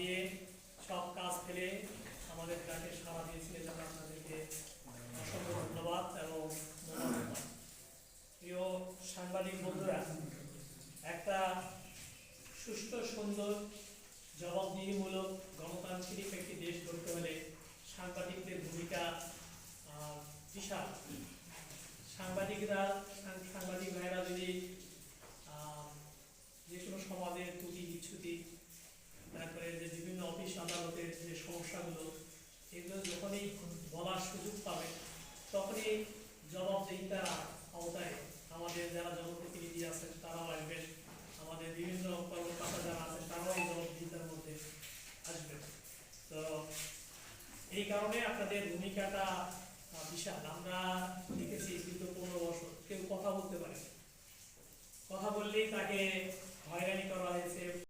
দিয়ে সব কাজ ফেলে আমাদের গানে সারা দিয়েছিলেন এজন্য আপনাদেরকে অসংখ্য ধন্যবাদ এবং প্রিয় সাংবাদিক বন্ধুরা, একটা সুস্থ সুন্দর, জবাবদিহিমূলক, গণতান্ত্রিক একটি দেশ করতে হলে সাংবাদিকদের ভূমিকা বিশাল। সাংবাদিকরা সাংবাদিক সমস্যাগুলো এগুলো যখনই বলার সুযোগ পাবে, তখনই জবাবদিহিতার আওতায় আমাদের যারা জনপ্রতিনিধি আছেন, তারাও আসবেন আমাদের বিভিন্ন কর্মকর্তা যারা আছেন, তারাও এই জবাবদিহিতার মধ্যে আসবেন তো এই কারণে আপনাদের ভূমিকাটা বিশাল। আমরা দেখেছি কিন্তু পনেরো বছর, কেউ কথা বলতে পারে কথা বললেই তাকে